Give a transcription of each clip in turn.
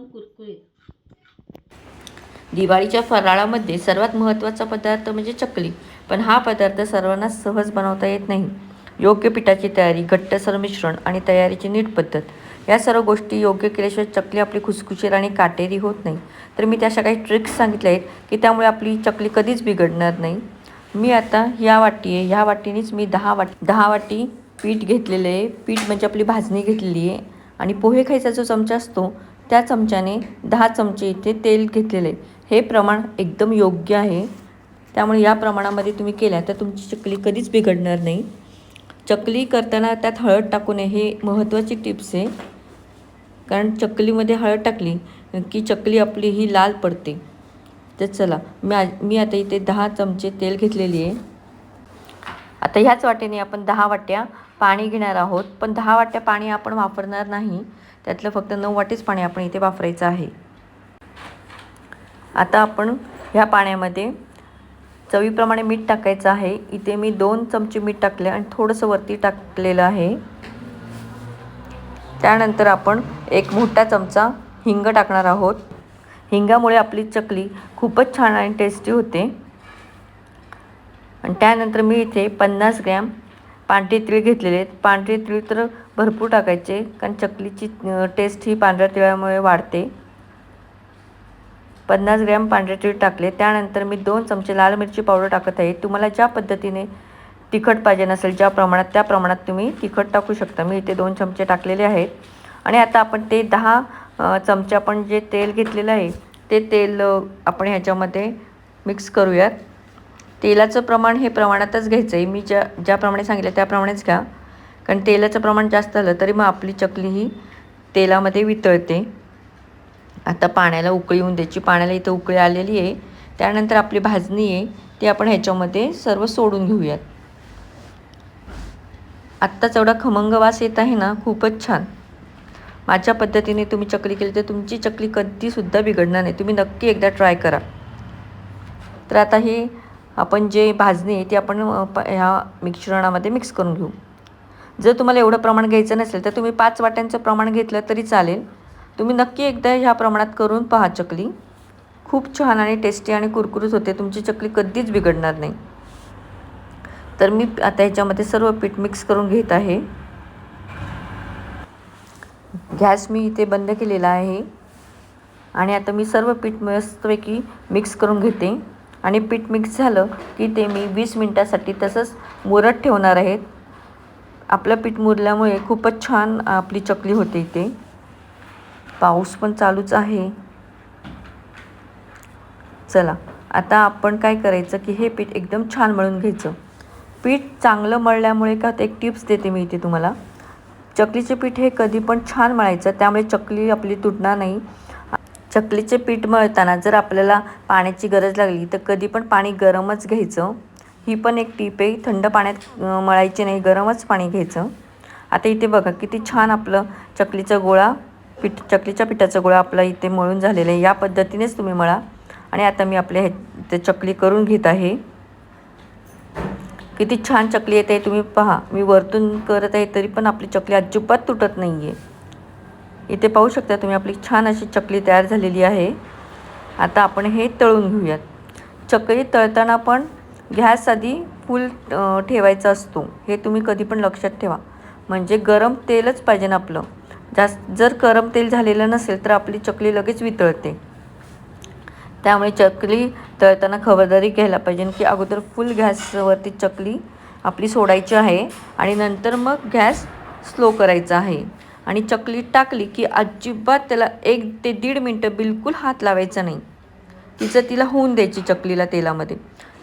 एकदम कुरकुरीत. दिवाळीच्या फराळामध्ये सर्वात महत्त्वाचा पदार्थ म्हणजे चकली. पण हा पदार्थ सर्वांना सहज बनवता येत नाही. योग्य पिठाची तयारी घट्टसर मिश्रण आणि तयारीची नीट पद्धत. या सर्व गोष्टी योग्य केल्याशिवाय चकली आपली खुसखुशीर आणि काटेरी होत नाही. तर मी त्या अशा काही ट्रिक्स सांगितल्या आहेत की त्यामुळे आपली चकली कधीच बिघडणार नाही. मी आता या वाटी आहे ह्या वाटीनेच मी दहा वाटी दहा वाटी पीठ घेतलेलं आहे. पीठ म्हणजे आपली भाजणी घेतलेली आहे. आणि पोहे खायचा जो चमचा असतो त्या चमच्याने दहा चमचे इथे तेल घेतलेले. आहे हे प्रमाण एकदम योग्य आहे. त्यामुळे या प्रमाणामध्ये तुम्ही केल्या तर तुमची चकली कधीच बिघडणार नाही. चकली करताना त्यात हळद टाकू नये हे महत्त्वाची टिप्स आहे. कारण चकलीमध्ये हळद टाकली की चकली आपली ही लाल पडते. तर चला मी आ मी आता इथे दहा चमचे तेल घेतलेली आहे. आता ह्याच वाटेने आपण दहा वाट्या पाणी घेणार आहोत. पण दहा वाट्या पाणी आपण वापरणार नाही. त्यातलं फक्त नऊ वाटीच पाणी आपण इथे वापरायचं आहे. आता आपण ह्या पाण्यामध्ये चवीप्रमाणे मीठ टाकायचं आहे. इथे मी दोन चमचे मीठ टाकले आणि थोडंसं वरती टाकलेलं आहे. त्यानंतर आपण एक मोठा चमचा हिंग टाकणार आहोत. हिंगामुळे आपली चकली खूपच छान आणि टेस्टी होते. आणि त्यानंतर मी इथे पन्नास ग्रॅम पांढरे तीळ घेतलेले आहेत. पांढरे तीळ तर भरपूर टाकायचे कारण चकलीची टेस्ट ही पांढऱ्या तिळामुळे वाढते. पन्नास ग्रॅम पांढरे तीळ टाकले. त्यानंतर मी दोन चमचे लाल मिरची पावडर टाकत आहे. तुम्हाला ज्या पद्धतीने तिखट पाहिजे नसेल ज्या प्रमाणात त्या प्रमाणात तुम्ही तिखट टाकू शकता. मी इथे दोन चमचे टाकलेले आहेत. आणि आता आपण ते दहा चमचे आपण जे तेल घेतलेलं आहे ते तेल आपण ह्याच्यामध्ये मिक्स करूयात. तेलाचं प्रमाण हे प्रमाणातच घ्यायचं आहे. मी ज्या ज्याप्रमाणे सांगितलं त्याप्रमाणेच घ्या. कारण तेलाचं प्रमाण जास्त आलं तरी मग आपली चकली ही तेलामध्ये वितळते. आता पाण्याला उकळी येऊन द्यायची. पाण्याला इथं उकळी आलेली आहे. त्यानंतर आपली भाजणी आहे. ती आपण ह्याच्यामध्ये सर्व सोडून घेऊयात. आत्ताच एवढा खमंग वास येत आहे ना खूपच छान. माझ्या पद्धतीने तुम्ही चकली केली तर तुमची चकली कधीसुद्धा बिघडणार नाही. तुम्ही नक्की एकदा ट्राय करा. तर आता ही आपण जे भाजणी आहे ती आपण ह्या मिश्रणामध्ये मिक्स करून घेऊ. जर तुम्हाला एवढं प्रमाण घ्यायचं नसेल तर तुम्ही पाच वाट्यांचं प्रमाण घेतलं तरी चालेल. तुम्ही नक्की एकदा ह्या प्रमाणात करून पहा चकली. खूप छान आणि टेस्टी आणि कुरकुरीत होते. तुमची चकली कधीच बिघडणार नाही. तर मी आता ह्याच्यामध्ये सर्व पीठ मिक्स करून घेत आहे. गॅस मी इथे बंद केलेला आहे. आणि आता मी सर्व पीठ मस्तपैकी मिक्स करून घेते. आणि पीठ मिक्स झालं की ते मी वीस मिनटासाठी तसंच मुरत ठेवणार आहेत आपलं पीठ मुरल्यामुळे खूपच छान आपली चकली होते इथे. पाऊस पण चालूच आहे. चला आता आपण काय करायचं की हे पीठ एकदम छान मळून घ्यायचं. पीठ चांगलं मळल्यामुळे का एक टिप्स देते मी इथे तुम्हाला. चकलीचे पीठ हे कधी पण छान मळायचं त्यामुळे चकली आपली तुटणार नाही. चकलीचे पीठ मळताना जर आपल्याला पाण्याची गरज लागली तर कधी पण पाणी गरमच घ्यायचं. ही पण एक टीप आहे थंड पाण्यात मळायची नाही गरमच पाणी घ्यायचं. आता इथे बघा किती छान आपलं चकलीचा गोळा पीठ चकलीच्या पिठाचा गोळा आपला इथे मळून झालेला आहे. या पद्धतीनेच तुम्ही मळा. आणि आता मी आपल्या हे ते चकली करून घेत आहे. किती छान चकली येते तुम्ही पहा. मी वरतून करत आहे तरी पण आपली चकली अजिबात तुटत नाही आहे इथे पाहू शकता तुम्ही आपली छान अशी चकली तयार झालेली आहे. आता आपण हे तळून घेऊयात. चकली तळताना पण गॅस आधी फुल ठेवायचा असतो. हे तुम्ही कधी पण लक्षात ठेवा. म्हणजे गरम तेलच पाहिजे ना आपलं. जास्त जर गरम तेल झालेलं नसेल तर आपली चकली लगेच वितळते. त्यामुळे चकली तळताना खबरदारी घ्यायला पाहिजे. की अगोदर फुल गॅसवरती चकली आपली सोडायची आहे आणि नंतर मग गॅस स्लो करायचा आहे. आणि चकली टाकली की अजिबात त्याला एक ते दीड मिनटं बिलकुल हात लावायचा नाही. तिचं तिला होऊन द्यायची चकलीला तेलामध्ये.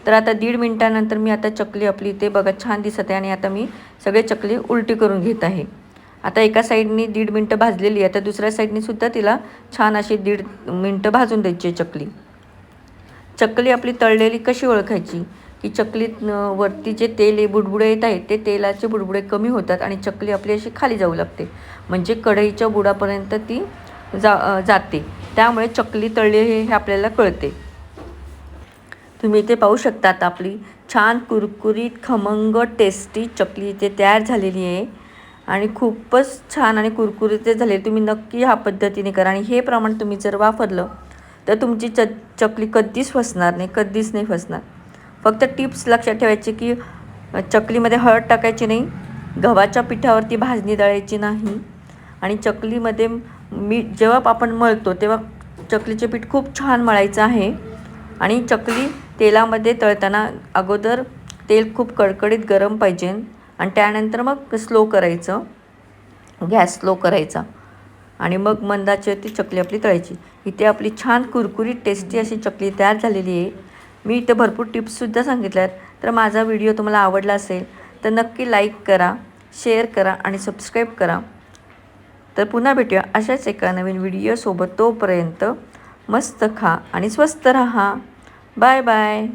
तर आता दीड मिनटानंतर मी आता चकली आपली ते बघा छान दिसत आहे आणि आता मी सगळे चकली उलटी करून घेत आहे. आता एका साईडने दीड मिनटं भाजलेली आहे आता दुसऱ्या साईडनेसुद्धा तिला छान अशी दीड मिनटं भाजून द्यायची चकली. चकली आपली तळलेली कशी ओळखायची? की चकलीत वरती जे तेल बुडबुडे येत आहेत ते तेलाचे बुडबुडे कमी होतात आणि चकली आपली अशी खाली जाऊ लागते. म्हणजे कढईच्या बुडापर्यंत ती जा जाते. त्यामुळे चकली तळली हे आपल्याला कळते. तुम्ही इथे पाहू शकतात आपली छान कुरकुरीत खमंग टेस्टी चकली इथे तयार झालेली आहे. आणि खूपच छान आणि कुरकुरीत झाले तुम्ही नक्की ह्या पद्धतीने करा. आणि हे प्रमाण तुम्ही जर वापरलं तर तुमची च चकली कधीच फसणार नाही कधीच नाही फसणार. फक्त टिप्स लक्षात ठेवायची की चकलीमध्ये हळद टाकायची नाही गव्हाच्या पिठावरती भाजणी दळायची नाही आणि चकलीमध्ये मीठ जेव्हा आपण मळतो तेव्हा चकलीचे पीठ खूप छान मळायचं आहे आणि चकली तेलामध्ये तळताना अगोदर तेल खूप कडकडीत गरम पाहिजे आणि त्यानंतर मग स्लो करायचं गॅस स्लो करायचा आणि मग मंदाची ती चकली आपली तळायची. इथे आपली छान कुरकुरीत टेस्टी अशी चकली तयार झालेली आहे. मी इथं भरपूर टिप्ससुद्धा सांगितल्या आहेत. तर माझा व्हिडिओ तुम्हाला आवडला असेल तर नक्की लाईक करा शेअर करा आणि सबस्क्राईब करा. तर पुन्हा भेटूया अशाच एका नवीन व्हिडिओसोबत तोपर्यंत मस्त खा आणि स्वस्त रहा. Bye bye